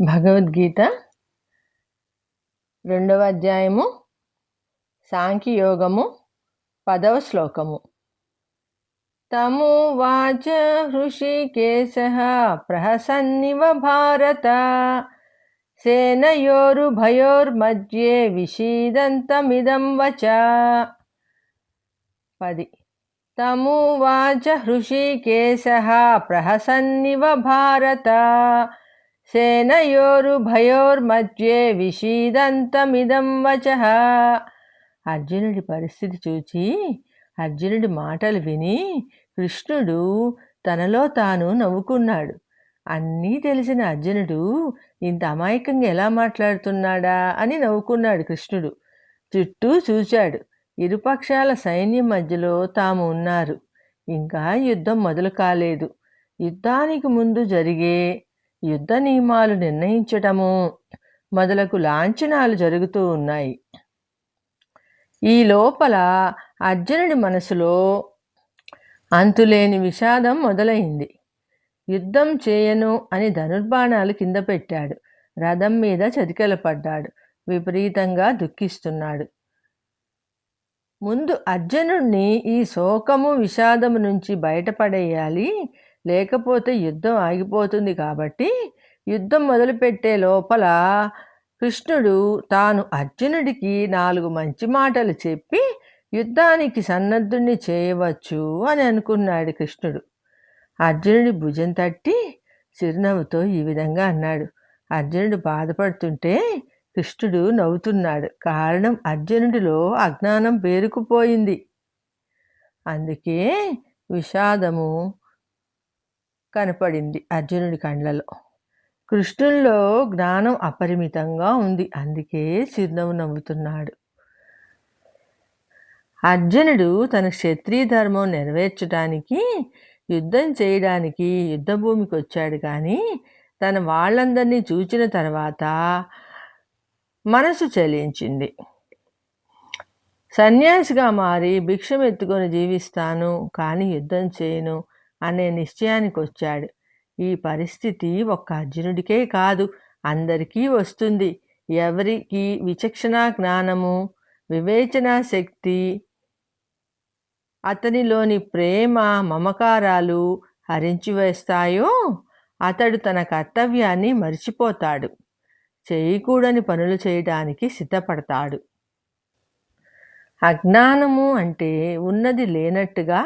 భగవద్గీత రెండవ అధ్యాయము సాంఖ్యయోగము పదవ శ్లోకము. తమువాచ హృషికేశ ప్రహసన్నివ భారత సేనయోరుభయోర్మధ్యే విషీదంతమిదం వచ. పది. తమువాచ హృషికేశ ప్రహసన్నివ భారత సేనయోరుభయోర్మధ్యే విషీదంతమిదం వచ అర్జునుడి పరిస్థితి చూచి అర్జునుడి మాటలు విని కృష్ణుడు తనలో తాను నవ్వుకున్నాడు. అన్నీ తెలిసిన అర్జునుడు ఇంత అమాయకంగా ఎలా మాట్లాడుతున్నాడా? అని నవ్వుకున్నాడు కృష్ణుడు. చుట్టూ చూచాడు. ఇరుపక్షాల సైన్యం మధ్యలో తాము ఉన్నారు. ఇంకా యుద్ధం మొదలు కాలేదు. యుద్ధానికి ముందు జరిగే యుద్ధ నియమాలు నిర్ణయించటము మొదలకు లాంఛనాలు జరుగుతూ ఉన్నాయి. ఈ లోపల అర్జునుడి మనసులో అంతులేని విషాదం మొదలైంది. యుద్ధం చేయను అని ధనుర్బాణాలు కింద పెట్టాడు. రథం మీద చతికెల పడ్డాడు. విపరీతంగా దుఃఖిస్తున్నాడు. ముందు అర్జునుడిని ఈ శోకము విషాదము నుంచి బయటపడేయాలి. లేకపోతే యుద్ధం ఆగిపోతుంది కాబట్టి యుద్ధం మొదలుపెట్టే లోపల కృష్ణుడు తాను అర్జునుడికి నాలుగు మంచి మాటలు చెప్పి యుద్ధానికి సన్నద్ధుణ్ణి చేయవచ్చు అని అనుకున్నాడు కృష్ణుడు. అర్జునుడి భుజం తట్టి చిరునవ్వుతో ఈ విధంగా అన్నాడు. అర్జునుడు బాధపడుతుంటే కృష్ణుడు నవ్వుతున్నాడు. కారణం అర్జునుడిలో అజ్ఞానం పేరుకుపోయింది. అందుకే విషాదము కనపడింది అర్జునుడి కండ్లలో. కృష్ణుల్లో జ్ఞానం అపరిమితంగా ఉంది. అందుకే చిరునవ్వు నవ్వుతున్నాడు. అర్జునుడు తన క్షత్రియ ధర్మం నెరవేర్చడానికి యుద్ధం చేయడానికి యుద్ధభూమికి వచ్చాడు కానీ తన వాళ్ళందరినీ చూచిన తర్వాత మనసు చలించింది. సన్యాసిగా మారి భిక్షం ఎత్తుకొని జీవిస్తాను కానీ యుద్ధం చేయను అనే నిశ్చయానికి వచ్చాడు ఈ పరిస్థితి ఒక్క అర్జునుడికే కాదు అందరికీ వస్తుంది. ఎవరికి విచక్షణ జ్ఞానము వివేచన శక్తి అతనిలోని ప్రేమ మమకారాలు హరించివేస్తాయో అతడు తన కర్తవ్యాన్ని మర్చిపోతాడు. చేయకూడని పనులు చేయడానికి సిద్ధపడతాడు. అజ్ఞానము అంటే ఉన్నది లేనట్టుగా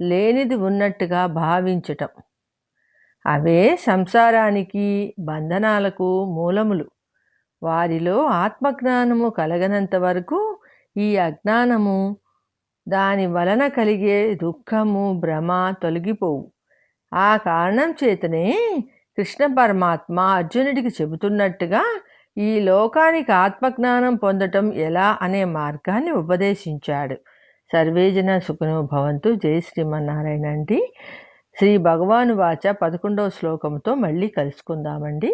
లేనిది ఉన్నట్టుగా భావించటం. అవే సంసారానికి బంధనాలకు మూలములు. వారిలో ఆత్మజ్ఞానము కలగనంత వరకు ఈ అజ్ఞానము దాని వలన కలిగే దుఃఖము భ్రమ తొలగిపోవు. ఆ కారణం చేతనే కృష్ణ పరమాత్మ అర్జునుడికి చెబుతున్నట్టుగా ఈ లోకానికి ఆత్మజ్ఞానం పొందటం ఎలా అనే మార్గాన్ని ఉపదేశించాడు. సర్వేజన సుఖనో భవంతు. జై శ్రీమన్నారాయణ అండి. శ్రీ భగవాను వాచ పదకొండవ శ్లోకంతో మళ్ళీ కలుసుకుందామండి.